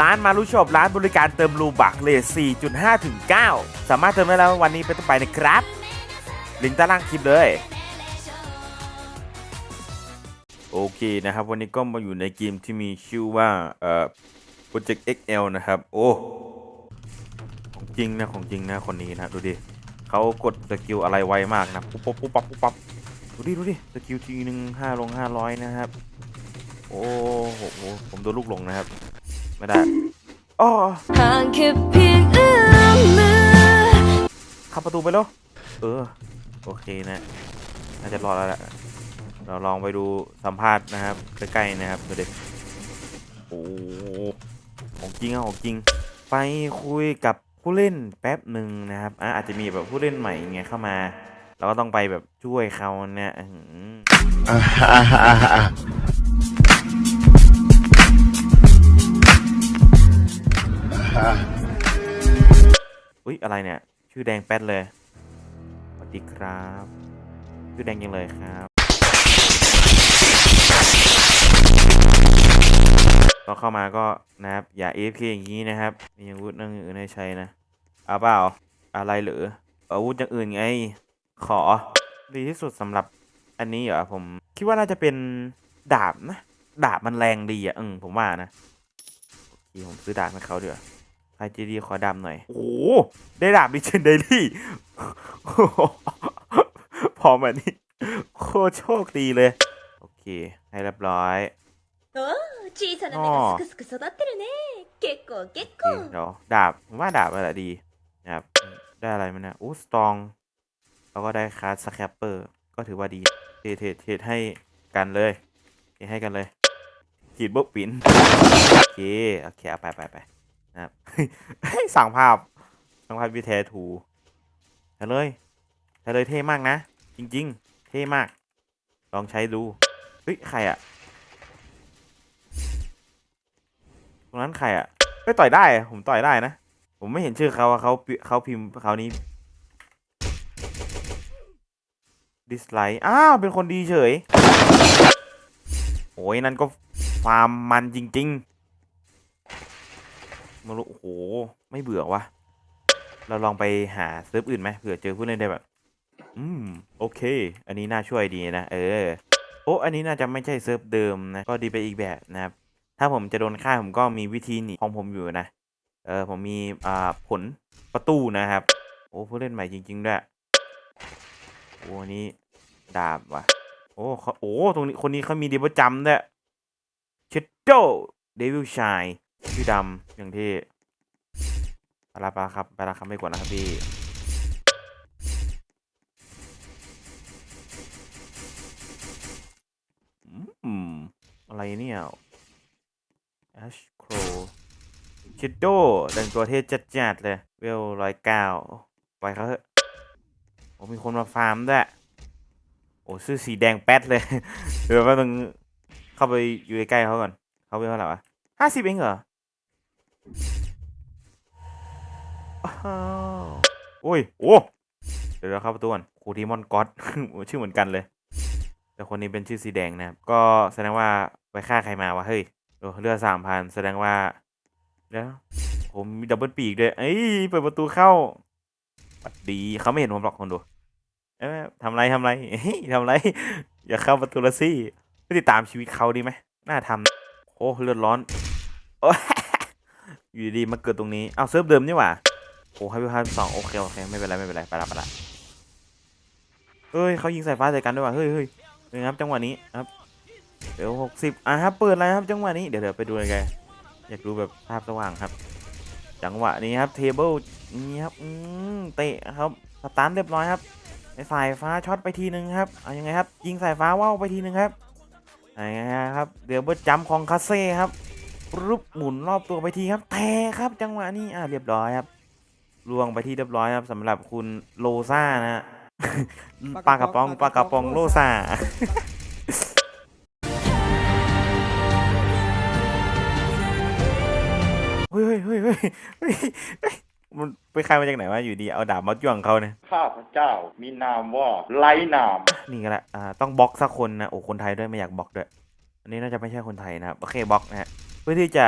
ร้านมารุชอบร้านบริการเติมรูบักเลท4.5ถึง9สามารถเติมได้แล้ววันนี้เป็นต้นไปนะครับ ลิงก์ใต้ล่างคลิปเลย โอเคนะครับ วันนี้ก็มาอยู่ในเกมที่มีชื่อว่าเอ่อ Project XL นะครับ โอ้ของจริงนะของจริงนะคนนี้นะดูดิเขากดสกิลอะไรไวมากนะปุ๊บปุ๊บปุ๊บปั๊บปุ๊บปั๊บดูดิดูดิสกิลทีหนึ่งห้าลงห้าร้อยนะครับ โอ้โหผมโดนลูกหลงนะครับ ไม่ได้อ๋อห่างแค่เพียงเอื้อมมือเข้าประตูไปแล้วเออ โอเคนะ น่าจะรอดแล้วแหละเราลองไปดูสัมภาษณ์นะครับใกล้ๆนะครับดูดิโอ้โหของจริงอะของจริง ไปคุยกับผู้เล่นแป๊บหนึ่งนะครับอะอาจจะมีแบบผู้เล่นใหม่ไงเข้ามาเราก็ต้องไปแบบช่วยเขาเนี่ย อุ๊ย อะไรเนี่ย ชื่อแดงแป๊ดเลย สวัสดีครับ ชื่อแดงยังเลยครับก็เข้ามาก็นะครับ อย่า AFK อย่างนี้นะครับ มีอาวุธนั่งอื่นให้ใช้นะเอาเปล่า อะไรหรืออาวุธอย่างอื่นไง ขอ ดีที่สุดสำหรับอันนี้เหรอผม คิดว่าน่าจะเป็นดาบนะ ดาบมันแรงดีอะอืมผมว่านะโอเคผมซื้อดาบให้เขาเดี๋ยวใครจะดีขอดาบหน่อย โอ้โห ได้ดาบดิเชนเดลี่ พอมานี่โคตรโชคดีเลย โอเค ให้เรียบร้อย おー小さな芽がすくすく育ってるね結構結 โอเค 構 เดี๋ยวดาบผมว่าดาบอะไรดีนะครับ ได้อะไรมาเนี่ยอู้สตองแล้วก็ได้คาร์ดสแคปเปอร์ ก็ถือว่าดี เทรดเทรดเทรดให้กันเลยเทรดให้กันเลยขีดบุ๊บปินโอเค โอเค เอาไปไปไป นะครับสั่งภาพสั่งภาพวิเทถูใช้เลยใช้เลยเท่มากนะ จริง ๆ เท่มาก ลองใช้ดูเฮ้ยใครอะตรงนั้นใครอะไม่ต่อยได้ ผมต่อยได้นะ ผมไม่เห็นชื่อเขาเขาเขาพิมพ์เขานี้ดิสไลค์อ้าวเป็นคนดีเฉย โอ้ยนั่นก็ฟาร์มมันจริง ๆ มารู้โอ้โห ไม่เบื่อวะเราลองไปหาเซิร์ฟอื่นไหมเผื่อเจอผู้เล่นได้แบบ อืม โอเค อันนี้น่าช่วยดีนะ เออ โอ้อันนี้น่าจะไม่ใช่เซิร์ฟเดิมนะ ก็ดีไปอีกแบบนะครับ ถ้าผมจะโดนฆ่าผมก็มีวิธีหนีของผมอยู่นะ เออ ผมมีอ่าผลประตูนะครับ โอ้ผู้เล่นใหม่จริง ๆ ด้วย โอ้อันนี้ดาบว่ะ โอ้เขาโอ้ ตรงนี้คนนี้เขามีดีประจำด้วยเชดโดเดวิลชาย ชื่ดำอย่างที่ไปละไปละครับไปละครับไม่กดนนะครับพี่อืมอะไรเนี่ยแอชโครชิดโดแต่งตัวเท่จัดๆเลย เวลร้อยเก้าไปเขาเถอะโอ้มีคนมาฟาร์มด้วยโอ้ชื่อสีแดงแป๊ดเลย เดี๋ยวแป๊บนึงเข้าไปอยู่ใกล้เขาก่อน เขาเป็นเท่าไหร่วะห้าสิบเองเหรอ โอ้ย โอ้ เดี๋ยวเราเข้าประตูก่อนครูทีมอนก็อดชื่อเหมือนกันเลย แต่คนนี้เป็นชื่อสีแดงนะครับ ก็แสดงว่าไปฆ่าใครมาวะ เฮ้ยโอ้เลือดสามพันแสดงว่าแล้วผมมีดับเบิลปีกด้วยเอ้ย เปิดประตูเข้าสวัสดีเขาไม่เห็นผมหรอกคนดู เอ้ทำไรทำไรเฮ้ยทำไร อย่าเข้าประตูละสิไปติดตามชีวิตเขาดีไหมน่าทำโอ้เลือดร้อน โอ้ อยู่ดีมาเกิดตรงนี้เอาเซิร์ฟเดิมนี่หว่าโอ้ให้พิพาทสองโอเคโอเคไม่เป็นไรไม่เป็นไรไปละไปละเฮ้ยเขายิงสายฟ้าใส่กันด้วยว่ะเฮ้ยเฮ้ยนไงครับจังหวะนี้ครับเดี๋ยวหกสิบอะครับเปิดอะไรครับจังหวะนี้เดี๋ยวเดี๋ยวไปดูเลยไงอยากดูแบบภาพสว่างครับ จังหวะนี้ครับเทเบิลนี่ครับอืมเตะครับสตาร์ทเรียบร้อยครับไอ้สายฟ้าช็อตไปทีนึงครับเอายังไงครับยิงสายฟ้าว่าวไปทีนึงครับยังไงครับเดี๋ยวเบิร์ดจัมของคาเซ่ครับ รุบหมุนรอบตัวไปทีครับแทครับจังหวะนี้อ่าเรียบร้อยครับลวงไปที่เรียบร้อยครับสำหรับคุณโลซ่านะฮะปลากระป๋องปลากระป๋องโลซ่าเฮ้ยเฮ้ยเฮ้ยเฮ้ยเฮ้ยเฮ้ยมันไปใครมาจากไหนวะอยู่ดีเอาดาบมาจ้วงเขาเนี่ยข้าพเจ้ามีนามว่าไร้นาม นี่ก็แหละอ่าต้องบล็อกสักคนนะโอ้คนไทยด้วยไม่อยากบล็อกด้วยอันนี้น่าจะไม่ใช่คนไทยนะครับโอเคบล็อกนะฮะ เพื่อที่จะ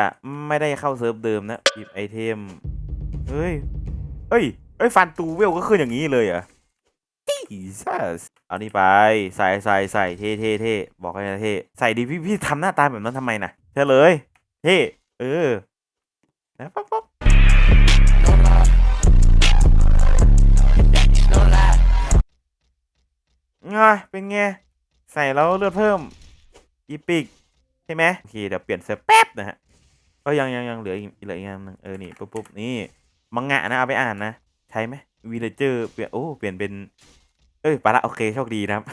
ไม่ได้เข้าเซิร์ฟเดิมนะหยิบไอเทมเฮ้ยเอ้ยเอ้ยฟันตูเวลก็ขึ้นอย่างนี้เลยเหรอ Jesus เอานี่ไป ใส่ใส่ใส่เท่เท่เท่บอกให้นะเท่ใส่ดิพี่พี่ทำหน้าตาแบบนั้นทำไมนะเท่เลยเท่เออนะป๊อปป๊อปไงเป็นไง ใส่แล้วเลือดเพิ่มอีปิก ใช่ไหมโอเคเดี๋ยวเปลี่ยนเซฟแป๊บนะฮะก็ยังยังยังเหลืออีกเหลืออีกอันหนึงเออนี่ปุ๊บปุ๊บนี่มังงะนะเอาไปอ่านนะใช้ไหมวีเลเจอร์เปลี่ยนโอ้เปลี่ยนเป็น เอ้ยไปละโอเคโชคดีนะครับ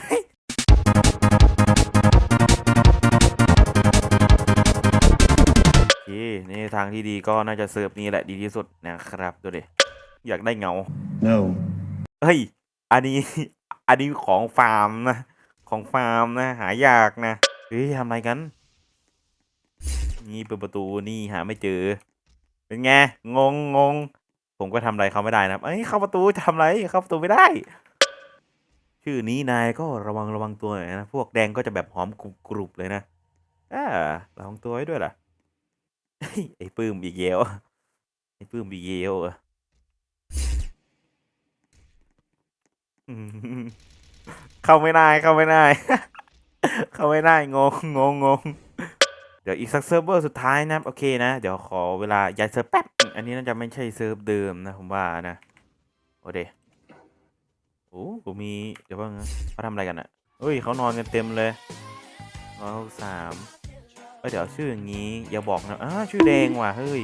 โอเคนี่ทางที่ดีก็น่าจะเสิร์ฟนี่แหละดีที่สุดนะครับดูดิอยากได้เงา No. เฮ้ยอันนี้อันนี้ของฟาร์มนะ ของฟาร์มนะ หายากนะเฮ้ยทำอะไรกัน นี่เปิดประตูนี่หาไม่เจอ เป็นไงงงงงผมก็ทำอะไรเขาไม่ได้นะเอ้ยเข้าประตูจะทำอะไรเข้าประตูไม่ได้ ชื่อนี้นายก็ระวังระวังตัวหน่อยนะพวกแดงก็จะแบบหอมกรุบเลยนะอ่าระวังตัวไว้ด้วยล่ะไอ้ปื้มอีเยวไอ้ปื้มอีเยวอะเข้าไม่ได้เข้าไม่ได้ เข้าไม่ได้งงงงง เดี๋ยวอีกสักเซิร์ฟเวอร์สุดท้ายนะโอเคนะ เดี๋ยวขอเวลาย้ายเซิร์ฟแป๊บ อันนี้น่าจะไม่ใช่เซิร์ฟเดิมนะผมว่านะ โอเคโอ้ผมมี เดี๋ยวว่าไงเขาทำอะไรกันอะเฮ้ยเขานอนกันเต็มเลยร้อยหกสามเอ้ยเดี๋ยวชื่ออย่างนี้ อย่าบอกนะอ้าชื่อแดงว่ะเฮ้ย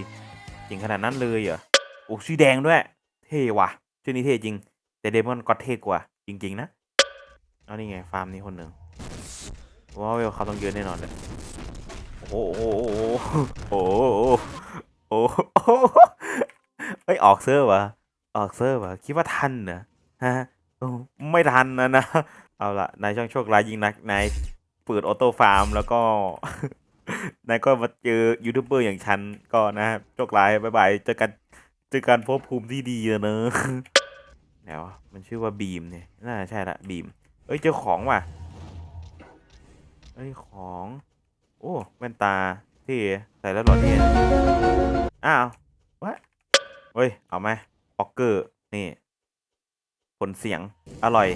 จริงขนาดนั้นเลยเหรอโอ้ชื่อแดงด้วย เท่ว่ะ ชื่อนี้เท่จริง แต่เดมอนก็เท่กว่า จริง ๆ นะเอานี่ไงฟาร์มนี้คนหนึ่งว้าวเวลเขาต้องเยอะแน่นอนเลย โอ้โหโอ้โหโอ้โหโอ้โหเอ้ยออกเซิร์ฟวะออกเซิร์ฟวะคิดว่าทันเหรอฮะไม่ทันนะนะ เอาละนายช่างโชคร้ายยิงนักนายเปิดออโต้ฟาร์มแล้วก็นายก็มาเจอยูทูบเบอร์อย่างฉันก็นะโชคร้ายบายบายเจอกันเจอกันพบภูมิที่ดีเนอะไหนวมันชื่อว่าบีมเนี่ยน่าจะใช่ละบีม เอ้ยเจอของว่ะเอ้ยของ โอ้แว่นตาที่ใส่แล้วหล่อเท่นอ้าววะเฮ้ย เอาไหมบ็อกเกอร์ นี่ ผลเสียง อร่อย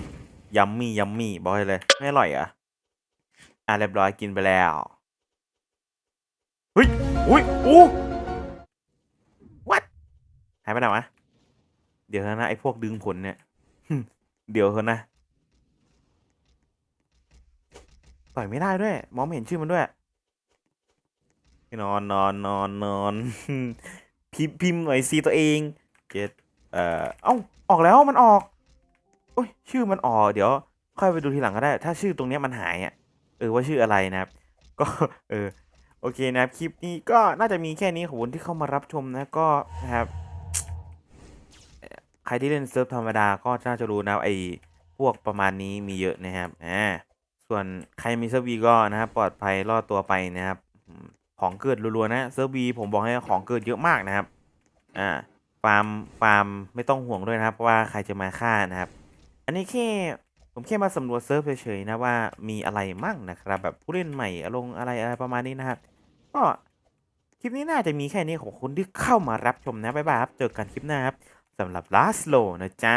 ยัมมี่ ยัมมี่ บอกให้เลย ไม่อร่อยอะอะเรียบร้อยกินไปแล้วเฮ้ยอุ้ยอู้ what หายไปไหนวะ เดี๋ยวนะไอ้พวกดึงผลเนี่ย เดี๋ยวเถอะนะ ต่อยไม่ได้ด้วย มองไม่เห็นชื่อมันด้วย นอนนอนนอนนอนพิมพ์พิมหน่อยซีตัวเองเจ็ดเอ่อเอ้าออกแล้วมันออกโอ้ยชื่อมันออกเดี๋ยว ค่อยไปดูทีหลังก็ได้ ถ้าชื่อตรงเนี้ยมันหายอะเออว่าชื่ออะไรนะครับ ก็เออโอเคนะครับคลิปนี้ก็น่าจะมีแค่นี้ขอบคุณที่เข้ามารับชมนะก็นะครับใครที่เล่นเซิร์ฟธรรมดาก็น่าจะรู้นะไอ้พวกประมาณนี้มีเยอะนะครับอ่าส่วนใครมีเซิร์ฟวีก็นะครับปลอดภัยรอดตัวไปนะครับ ของเกิดรัวๆนะเซิร์ฟวีผมบอกให้ของเกิดเยอะมากนะครับ อ่าฟาร์มฟาร์มไม่ต้องห่วงด้วยนะครับเพราะว่าใครจะมาฆ่านะครับ อันนี้แค่ผมแค่มาสำรวจเซิร์ฟเฉยๆนะว่ามีอะไรมั่งนะครับ แบบผู้เล่นใหม่ลงอะไรอะไรประมาณนี้นะครับก็คลิปนี้น่าจะมีแค่นี้ของคุณที่เข้ามารับชมนะบ๊ายบายครับเจอกันคลิปหน้าครับสำหรับ last low นะจ๊ะ